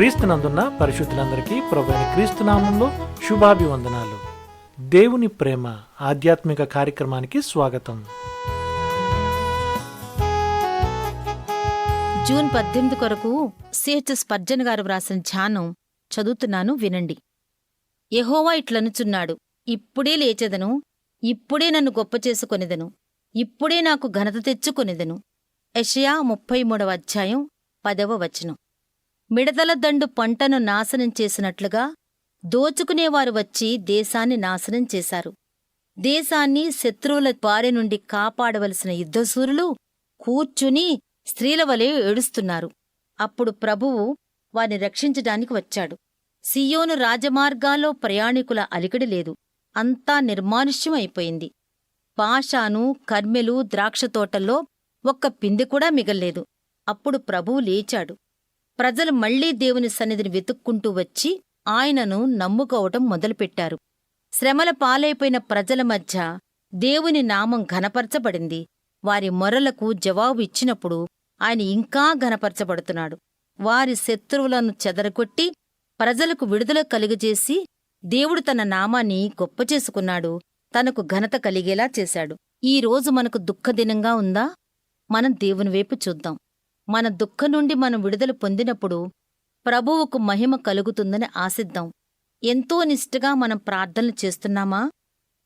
క్రీస్తునందున్న పరిశుద్ధులందరికీ ప్రభు అయిన క్రీస్తు శుభాభివందనాలు. దేవుని ప్రేమ ఆధ్యాత్మిక కార్యక్రమానికి స్వాగతం. జూన్ పద్దెనిమిది కొరకు సిహెచ్ స్పర్జన్ గారు వ్రాసిన ధ్యానం చదువుతున్నాను వినండి. యహోవా ఇట్లనుచున్నాడు ఇప్పుడే లేచెదను ఇప్పుడే నన్ను గొప్ప చేసుకొనిదను ఇప్పుడే నాకు ఘనత తెచ్చుకొనిదను. యషయా ముప్పై మూడవ అధ్యాయం పదవ వచనం. మిడతల దండు పంటను నాశనం చేసినట్లుగా దోచుకునేవారు వచ్చి దేశాన్ని నాశనం చేశారు. దేశాన్ని శత్రువుల బారి నుండి కాపాడవలసిన యుద్ధసూరులు కూర్చుని స్త్రీల వలె ఏడుస్తున్నారు. అప్పుడు ప్రభువు వారిని రక్షించడానికి వచ్చాడు. సియోను రాజమార్గాల్లో ప్రయాణికుల అలికిడి లేదు. అంతా నిర్మానుష్యం అయిపోయింది పాషాను కర్మెలు ద్రాక్షతోటల్లో ఒక్క పిందికూడా మిగల్లేదు. అప్పుడు ప్రభువు లేచాడు. ప్రజలు మళ్ళీ దేవుని సన్నిధిని వెతుక్కుంటూ వచ్చి ఆయనను నమ్ముకోవటం మొదలుపెట్టారు. శ్రమల పాలైపోయిన ప్రజల మధ్య దేవుని నామం ఘనపరచబడింది. వారి మొరలకు జవాబు ఇచ్చినప్పుడు ఆయన ఇంకా ఘనపరచబడుతున్నాడు. వారి శత్రువులను చెదరగొట్టి ప్రజలకు విడుదల కలుగజేసి దేవుడు తన నామాన్ని గొప్ప చేసుకున్నాడు. తనకు ఘనత కలిగేలా చేశాడు. ఈ రోజు మనకు దుఃఖదినంగా ఉందా? మనం దేవుని వైపు చూద్దాం. మన దుఃఖం నుండి మనం విడుదల పొందినప్పుడు ప్రభువుకు మహిమ కలుగుతుందని ఆశిద్దాం. ఎంతో నిష్ఠగా మనం ప్రార్థనలు చేస్తున్నామా?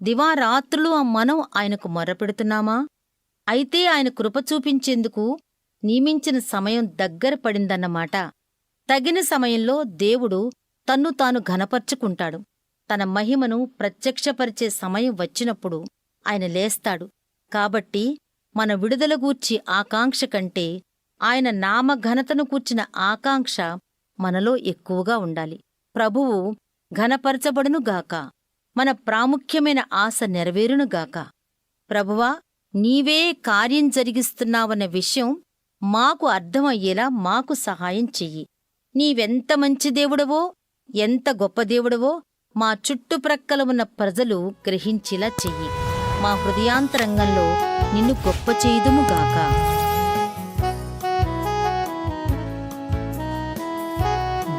దివారాత్రులు ఆ మనం ఆయనకు మొరపెడుతున్నామా? అయితే ఆయన కృప చూపించేందుకు నియమించిన సమయం దగ్గర పడిందన్నమాట. తగిన సమయంలో దేవుడు తన్ను తాను ఘనపర్చుకుంటాడు. తన మహిమను ప్రత్యక్షపరిచే సమయం వచ్చినప్పుడు ఆయన లేస్తాడు. కాబట్టి మన విడుదల గూర్చి ఆకాంక్ష కంటే ఆయన నామఘనతను కూర్చిన ఆకాంక్ష మనలో ఎక్కువగా ఉండాలి. ప్రభువు ఘనపరచబడునుగాక మన ప్రాముఖ్యమైన ఆశ నెరవేరునుగాక ప్రభువా నీవే కార్యం జరిగిస్తున్నావన్న విషయం మాకు అర్థమయ్యేలా మాకు సహాయం చెయ్యి. నీవెంత మంచి దేవుడవో ఎంత గొప్ప దేవుడవో మా చుట్టుప్రక్కల ఉన్న ప్రజలు గ్రహించేలా చెయ్యి. మా హృదయాంతరంగంలో నిన్ను గొప్ప చేయుదుముగాక